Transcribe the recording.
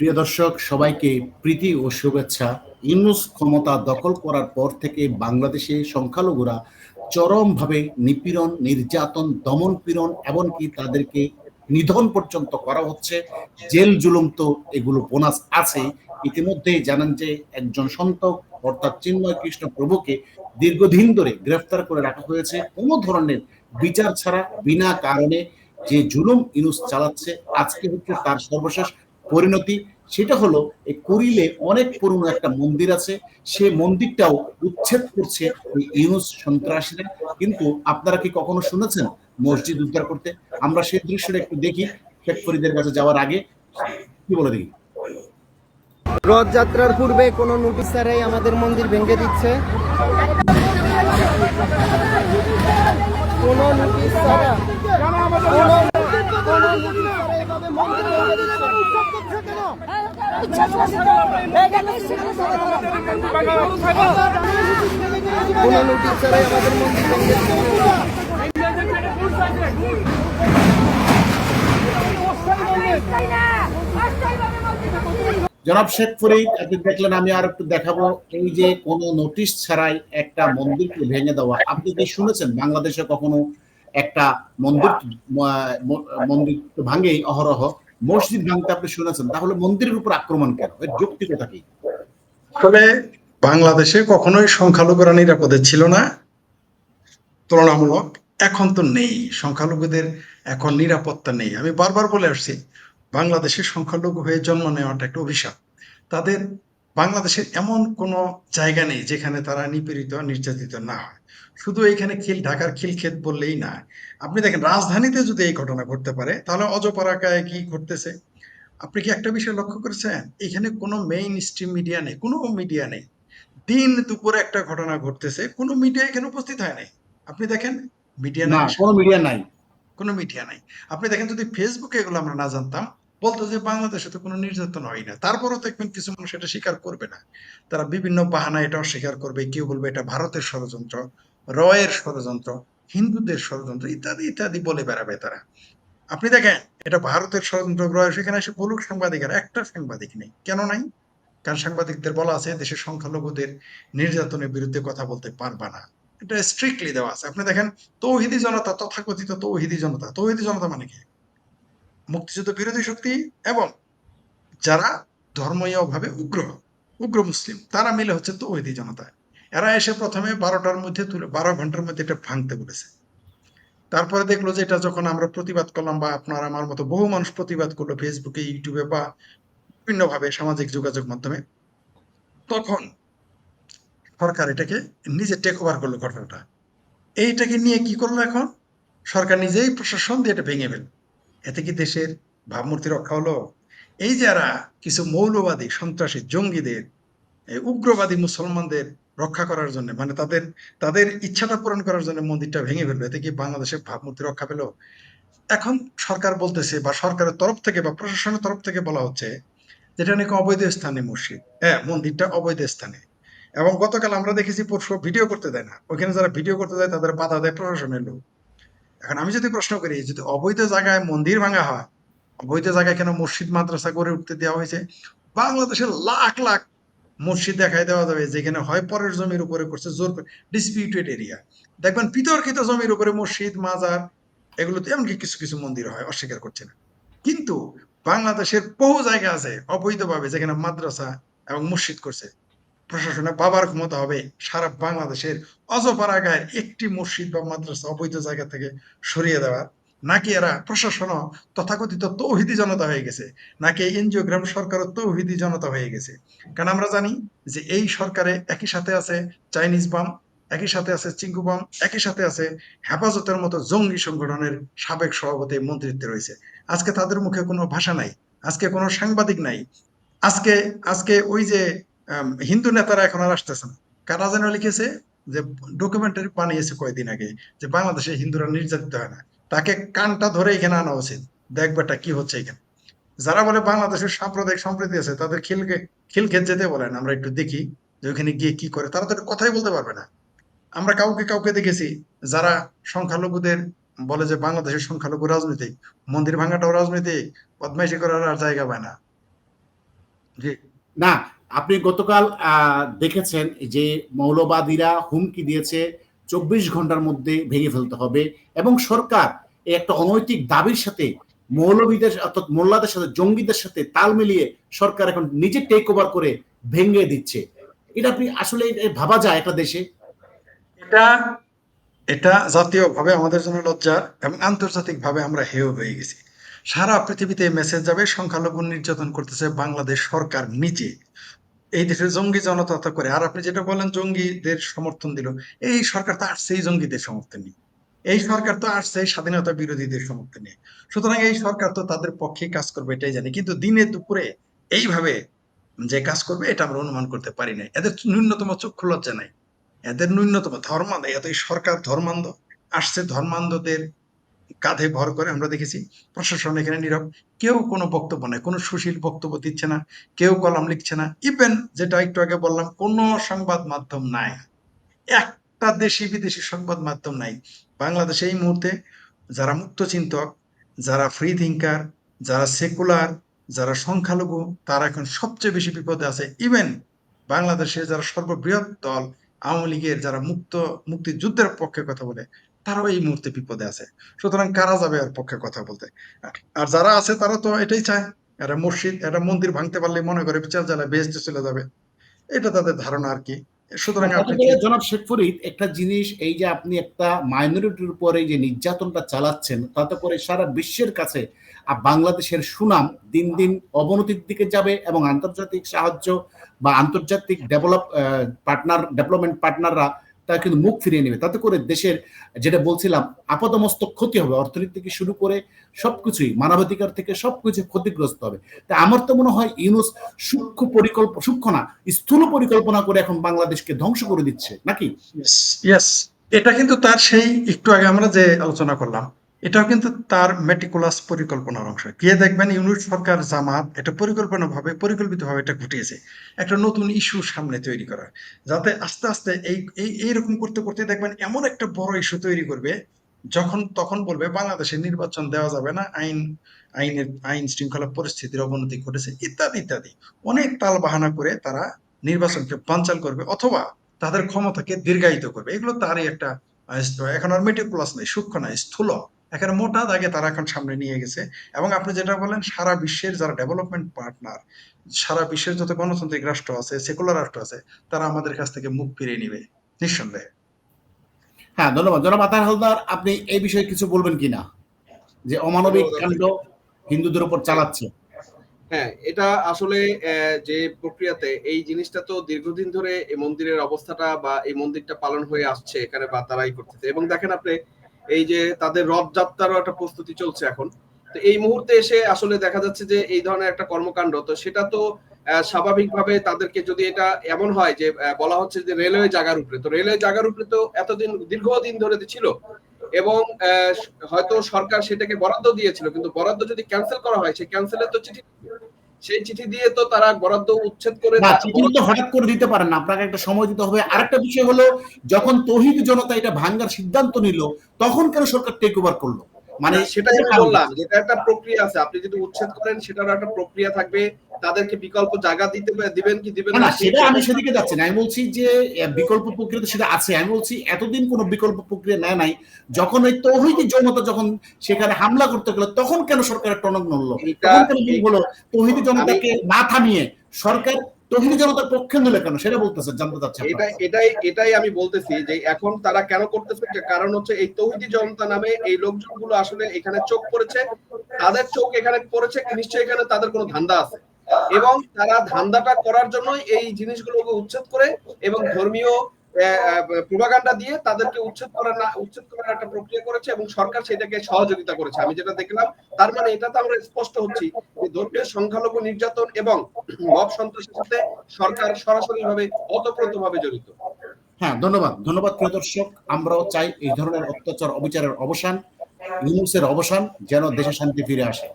প্রিয় দর্শক, সবাইকে প্রীতি ও শুভেচ্ছা। ইউনুস ক্ষমতা দখল করার পর থেকে বাংলাদেশে সংখ্যালঘুরা চরমভাবে নিপীড়ন, নির্যাতন দমন পীড়ন এমনকি তাদেরকে নিধন পর্যন্ত করা হচ্ছে। জেল জুলুম তো এগুলো বোনাস আছে। ইতিমধ্যে জানান যে একজন সন্ত অর্থাৎ চিন্ময় কৃষ্ণ প্রভুকে দীর্ঘদিন ধরে গ্রেফতার করে রাখা হয়েছে। কোনো ধরনের বিচার ছাড়া, বিনা কারণে যে জুলুম ইনুস চালাচ্ছে, আজকে হচ্ছে তার সর্বশেষ পরিণতি, সেটা হলো এই কুড়িলে অনেক পুরনো একটা মন্দির আছে, সে মন্দিরটাও উচ্ছেদ করছে ইউনুস সন্ত্রাসীরা। কিন্তু আপনারা কি কখনো শুনেছেন মসজিদ উদ্ধার করতে? আমরা সেই দৃশ্যটা একটু দেখি শেখ ফরিদের কাছে যাওয়ার আগে। কি বলে দেখি? রথযাত্রার পূর্বে কোনো নোটিশ ছাড়াই আমাদের মন্দির ভেঙে দিচ্ছে। কোনো- জনাব শেখ ফরিদ, আপনি দেখলেন আমি আর একটু দেখাবো এই যে কোনো নোটিশ ছাড়াই একটা মন্দিরকে ভেঙে দেওয়া। আপনি কি শুনেছেন বাংলাদেশে কখনো একটা মন্দির মন্দির তো ভাঙেই অহরহ। মসজিদ ভাঙতে আপনি শুনেছেন তাহলে মন্দিরের উপর আক্রমণ কেন? এর যৌক্তিকতা কি? আসলে বাংলাদেশে কখনোই সংখ্যালঘুরা নিরাপদে ছিল না। তুলনামূলক এখন তো নেই সংখ্যালঘুদের এখন নিরাপত্তা নেই। আমি বারবার বলে আসছি বাংলাদেশের সংখ্যালঘু হয়ে জন্ম নেওয়াটা একটা অভিশাপ। তাদের বাংলাদেশের এমন কোনো জায়গা নেই যেখানে তারা নিপীড়িত নির্যাতিত না হয়। শুধু এখানে খিল ঢাকার খিলক্ষেত বললেই না। আপনি দেখেন রাজধানীতে যদি এই ঘটনা ঘটতে পারে তাহলে অজপাড়াকায় কি ঘটতেছে? আপনি কি একটা বিষয় লক্ষ্য করেছেন? এখানে কোনো মেইন স্ট্রিম মিডিয়া নেই কোনো মিডিয়া নেই। দিন দুপুরে একটা ঘটনা ঘটতেছে কোনো মিডিয়া এখানে উপস্থিত হয় নাই। আপনি দেখেন মিডিয়া নাই। কোনো মিডিয়া নাই। কোনো মিডিয়া নাই। আপনি দেখেন যদি ফেসবুকে এগুলো আমরা না জানতাম বলতো যে বাংলাদেশে তো কোনো নির্যাতন হয় না। তারপরও দেখবেন কিছু মানুষ এটা স্বীকার করবে না। তারা বিভিন্ন বাহানা এটা অস্বীকার করবে, কেউ বলবে এটা ভারতের ষড়যন্ত্র, রয়ের ষড়যন্ত্র, হিন্দুদের ষড়যন্ত্র, ইত্যাদি ইত্যাদি বলে বেড়াবে তারা। আপনি দেখেন, এটা ভারতের ষড়যন্ত্র রয় সেখানে এসে বলুক সাংবাদিকেরা, একটা সাংবাদিক নেই। কেন নাই? কারণ সাংবাদিকদের বলা আছে দেশের সংখ্যালঘুদের নির্যাতনের বিরুদ্ধে কথা বলতে পারবা না। এটা স্ট্রিক্টলি দেওয়া আছে। আপনি দেখেন, তৌহিদি জনতা, তথাকথিত তৌহিদি জনতা। তৌহিদি জনতা মানে কি? মুক্তিযুদ্ধ বিরোধী শক্তি এবং যারা ধর্মীয় ভাবে উগ্র উগ্র মুসলিম, তারা মিলে হচ্ছে তো তৌহিদি জনতা। এরা এসে প্রথমে বারোটার মধ্যে তুলে, বারো ঘণ্টার মধ্যে এটা ভাঙতে বলেছে। তারপরে দেখল যে এটা যখন আমরা প্রতিবাদ করলাম বা আপনার আমার মতো বহু মানুষ প্রতিবাদ করল ফেসবুকে, ইউটিউবে বা বিভিন্ন ভাবে সামাজিক যোগাযোগ মাধ্যমে, তখন সরকার এটাকে নিজে টেক ওভার করল ঘটনাটা। এইটাকে নিয়ে কি করল এখন? সরকার নিজেই প্রশাসন দিয়ে এটা ভেঙে ফেল এতে কি দেশের ভাবমূর্তি রক্ষা হলো? এই যারা কিছু মৌলবাদী, সন্ত্রাসী, জঙ্গিদের উগ্রবাদী মুসলমানদের রক্ষা করার জন্য মানে তাদের তাদের ইচ্ছাটা পূরণ করার জন্য মন্দিরটা ভেঙে ফেলবে এতে কি বাংলাদেশের ভাবমূর্তি রক্ষা পেল? এখন সরকার বলতেছে বা সরকারের তরফ থেকে বা প্রশাসনের তরফ থেকে বলা হচ্ছে, যেটা নাকি অবৈধ স্থানে মসজিদ। হ্যাঁ মন্দিরটা অবৈধ স্থানে। এবং গতকাল আমরা দেখেছি পরশু ভিডিও করতে দেয় না। ওইখানে যারা ভিডিও করতে দেয়, তাদের বাধা দেয় প্রশাসনের লোক। এখন আমি যদি প্রশ্ন করি, যদি অবৈধ জায়গায় মন্দির ভাঙা হয়, অবৈধ জায়গায় কেন মসজিদ, মাদ্রাসা গড়ে উঠতে দেওয়া হয়েছে? বাংলাদেশের লাখ লাখ মসজিদ দেখাই দেওয়া যাবে, যেখানে হয় পরের জমির উপরে করছে জোর ডিসপিউটেড এরিয়া দেখবেন বিতর্কিত জমির উপরে মসজিদ, মাজার, এগুলোতে এমনকি কিছু কিছু মন্দির হয়, অস্বীকার করছে না। কিন্তু বাংলাদেশের বহু জায়গা আছে অবৈধভাবে, যেখানে মাদ্রাসা এবং মসজিদ করছে। প্রশাসনে বাবার ক্ষমতা হবে। সারা বাংলাদেশের অজপাড়া গায়ের একটি মসজিদ বা মাদ্রাসা অবৈধ জায়গা থেকে সরিয়ে দেওয়া। নাকি এরা প্রশাসন তথাকথিত তৌহিদি জনতা হয়ে গেছে? নাকি এনজিও গ্রাম সরকারও তৌহিদি জনতা হয়ে গেছে? কারণ আমরা জানি যে এই সরকারে একই সাথে আছে চাইনিজ বাম, একই সাথে আছে চিঙ্কু বাম, একই সাথে আছে হেফাজতের মতো জঙ্গি সংগঠনের সাবেক সভাপতি মন্ত্রিত্বে রয়েছে। আজকে তাদের মুখে কোনো ভাষা নাই, আজকে কোনো সাংবাদিক নাই। আজকে আজকে ওই যে হিন্দু নেতারা এখন আর আসতেছে না। কারা যেন লিখেছে যে ডকুমেন্টারি বানিয়েছে কয়েকদিন আগে, যে বাংলাদেশে হিন্দুরা নির্যাতিত হয় না। তাকে কানটা ধরে এখানে আনা উচিত। দেখবেটা কি হচ্ছে এখানে। যারা বলে বাংলাদেশের সাম্প্রদায়িক সম্প্রীতি আছে, তাদের খিলকে খিলক্ষেত যেতে বলেন আমরা একটু দেখি যে ওখানে গিয়ে কি করে। তারা তো কথাই বলতে পারবে না। আমরা কাউকে কাউকে দেখেছি যারা সংখ্যালঘুদের বলে যে বাংলাদেশের সংখ্যালঘু রাজনীতি মন্দির ভাঙাটাও রাজনীতি বদমাইশি করার আর জায়গা পায় না। জি না আপনি গতকাল দেখেছেন যে মৌলবাদীরা হুমকি দিয়েছে, চব্বিশ ঘণ্টার মধ্যে ভেঙে ফেলতে হবে এবং সরকার একটা অনৈতিক দাবির সাথে মৌলবীদের, অর্থাৎ মোল্লাদের সাথে, জঙ্গিদের সাথে তাল মিলিয়ে সরকার এখন নিজে টেক ওভার করে ভেঙে দিচ্ছে। এটা আপনি আসলে ভাবা যায় একটা দেশে? এটা এটা জাতীয়ভাবে আমাদের জন্য লজ্জার এবং আন্তর্জাতিকভাবে আমরা হেয় হয়ে গেছি। সারা পৃথিবীতে মেসেজ যাবে, সংখ্যালঘু নির্যাতন করতেছে বাংলাদেশ সরকার নিজে। এই দেশের জঙ্গি জনতা করে। আর আপনি যেটা বলেন জঙ্গিদের সমর্থন দিল। এই সরকার তো আসছে, এই জঙ্গিদের সমর্থন নিয়ে এই সরকার তো আসছে স্বাধীনতা বিরোধীদের সমর্থন নিয়ে সুতরাং এই সরকার তো তাদের পক্ষে কাজ করবে, এটাই জানি। কিন্তু দিনে দুপুরে এইভাবে যে কাজ করবে, এটা আমরা অনুমান করতে পারি না এদের ন্যূনতম চক্ষু লজ্জা নাই। এদের ন্যূনতম ধর্মান্ধ এত সরকার ধর্মান্ধ, আসছে ধর্মান্ধদের কাঁধে ভর করে আমরা দেখেছি, প্রশাসন এখানে নীরব। কেউ কোনো বক্তব্য নাই, কোনো সুশীল বক্তব্য দিচ্ছে না, কেউ কলাম লিখছে না। ইভেন যেটা একটু আগে বললাম, কোনো সংবাদ মাধ্যম নাই। একটা দেশি বিদেশি সংবাদ মাধ্যম নাই। বাংলাদেশে এই মুহূর্তে যারা মুক্ত চিন্তক, যারা ফ্রি থিঙ্কার যারা সেকুলার যারা সংখ্যালঘু, তারা এখন সবচেয়ে বেশি বিপদে আছে। ইভেন বাংলাদেশে যারা সর্ববৃহৎ দল, আওয়ামী লীগের যারা মুক্ত, মুক্তিযুদ্ধের পক্ষে কথা বলে তারাও এই মুহূর্তে বিপদে আছে। সুতরাং কারা যাবে এর পক্ষে কথা বলতে? আর যারা আছে তারা তো এটাই চায়। এরা মসজিদ একটা মন্দির ভাঙতে পারলে মনে করে বিচার জ্বালায় বেহেস্টে চলে যাবে। এটা তাদের ধারণা আর কি। সুতরাং জনাব শেখ ফরিদ একটা জিনিস এই যে আপনি একটা মাইনরিটির উপরে যে নির্যাতনটা চালাচ্ছেন তাতে করে সারা বিশ্বের কাছে আর বাংলাদেশের সুনাম দিন দিন অবনতির দিকে যাবে এবং আন্তর্জাতিক সাহায্য বা আন্তর্জাতিক ডেভেলপ পার্টনার ডেভেলপমেন্ট পার্টনাররা তারা কিন্তু মুখ ফিরিয়ে নেবে। তাতে করে দেশের যেটা বলছিলাম আপাতমস্তক ক্ষতি হবে। অর্থনীতি থেকে শুরু করে সবকিছুই, মানবাধিকার থেকে সবকিছু ক্ষতিগ্রস্ত হবে। তা আমার তো মনে হয় ইউনুস সূক্ষ্ম পরিকল্পনা সূক্ষ্ম না, স্থূল পরিকল্পনা করে এখন বাংলাদেশকে ধ্বংস করে দিচ্ছে, নাকি? এটা কিন্তু তার সেই, একটু আগে আমরা যে আলোচনা করলাম এটাও কিন্তু তার মেটিকুলাস পরিকল্পনার অংশ। গিয়ে দেখবেন ইউনিট সরকার জামাত এটা পরিকল্পনা ভাবে পরিকল্পিত ভাবে এটা ঘটিয়েছে। একটা নতুন ইস্যু সামনে তৈরি করা। যাতে আস্তে আস্তে এই এই, এইরকম করতে করতে দেখবেন এমন একটা বড় ইস্যু তৈরি করবে, যখন, তখন বলবে বাংলাদেশে নির্বাচন দেওয়া যাবে না, আইন, আইনের, আইন শৃঙ্খলা পরিস্থিতির অবনতি ঘটেছে, ইত্যাদি ইত্যাদি। অনেক তাল বাহানা করে তারা নির্বাচনকে বানচাল করবে অথবা তাদের ক্ষমতাকে দীর্ঘায়িত করবে। এগুলো তারই একটা এখন আর মেটিকুলাস নেই, সূক্ষ্ম নাই, স্থূল। এখানে মোটা দাগে তারা এখন সামনে নিয়ে গেছে। এবং আপনি যেটা বলেন সারা বিশ্বের যারা ডেভেলপমেন্ট পার্টনার সারা বিশ্বের যত গণতান্ত্রিক রাষ্ট্র আছে সেকুলার রাষ্ট্র আছে তারা আমাদের কাছ থেকে মুখ ফিরিয়ে নিবে নিঃসন্দেহে। হ্যাঁ ধন্যবাদ। জনাব আতার হালদার আপনি এই বিষয়ে কিছু বলবেন কিনা? যে অমানবিক কাণ্ড হিন্দুদের উপর চালাচ্ছে। হ্যাঁ এটা আসলে আহ, যে প্রক্রিয়াতে এই জিনিসটা তো দীর্ঘদিন ধরে এই মন্দিরের অবস্থাটা বা এই মন্দিরটা পালন হয়ে আসছে এখানে বা তারাই করতেছে। এবং দেখেন আপনি এই যে তাদের রথযাত্রারও একটা প্রস্তুতি চলছে এখন। তো এই মুহূর্তে এসে আসলে দেখা যাচ্ছে যে এই ধরনের একটা কর্মকাণ্ড, তো সেটা তো স্বাভাবিকভাবে তাদেরকে যদি এটা এমন হয় যে বলা হচ্ছে যে রেলওয়ে জাগার উপরে, তো রেলওয়ে জায়গার উপরে তো এতদিন, দীর্ঘদিন ধরে ছিল এবং হয়তো সরকার সেটাকে বরাদ্দ দিয়েছিল, কিন্তু বরাদ্দ যদি ক্যান্সেল করা হয়, সেই ক্যান্সেলের তো চিঠি সেই চিঠি দিয়ে তো তারা বরাদ্দ উচ্ছেদ করে না চিঠি তো হঠাৎ করে দিতে পারেন না আপনাকে একটা সময় দিতে হবে। আরেকটা বিষয় হলো যখন তহিদ জনতা এটা ভাঙ্গার সিদ্ধান্ত নিল তখন কেন সরকার টেক ওভার করল? মানে সেটাই আমি বললাম যেটা একটা প্রক্রিয়া আছে। আপনি যদি উচ্ছেদ করেন সেটারও একটা প্রক্রিয়া থাকবে। তাদেরকে বিকল্প জায়গা দিতে দিবেন কি দিবেন না সেটা আমি সেদিকে যাচ্ছি না। আমি বলছি যে বিকল্প প্রক্রিয়া তো সেটা আছে। আমি বলছি এতদিন কোনো বিকল্প প্রক্রিয়া নেয় নাই। যখন ওই তৌহিদি জনতা যখন সেখানে হামলা করতে গেল তখন কেন সরকারের টনক নড়লো? তখন কেন হলো? তৌহিদি জনতাকে না থামিয়ে সরকার জনতার পক্ষে নিলে কেন? সেটা জানতে চাচ্ছি এটাই এটাই আমি বলতেছি যে এখন তারা কেন করতেছে? কারণ হচ্ছে এই তহিদি জনতা নামে এই লোকজনগুলো আসলে এখানে চোখ পড়েছে। তাদের চোখ এখানে পড়েছে নিশ্চয়ই এখানে তাদের কোনো ধান্দা আছে? এবং তারা ধান্দাটা করার জন্য এই জিনিসগুলোকে উচ্ছেদ করে এবং ধর্মীয় প্রভাগান্ডা দিয়ে তাদেরকে উচ্ছেদ করার না, উচ্ছেদ করার একটা প্রক্রিয়া করেছে এবং সরকার সেটাকে সহযোগিতা করেছে। আমি যেটা দেখলাম, তার মানে এটা তো আমরা স্পষ্ট হচ্ছি যে ধর্মীয় সংখ্যালঘু নির্যাতন এবং মব সন্ত্রাসের সাথে সরকার সরাসরি ভাবে অতপ্রত ভাবে জড়িত। হ্যাঁ ধন্যবাদ। ধন্যবাদ প্রিয় দর্শক। আমরাও চাই এই ধরনের অত্যাচার অবিচারের অবসান, ইউনুসের অবসান যেন দেশে শান্তি ফিরে আসে।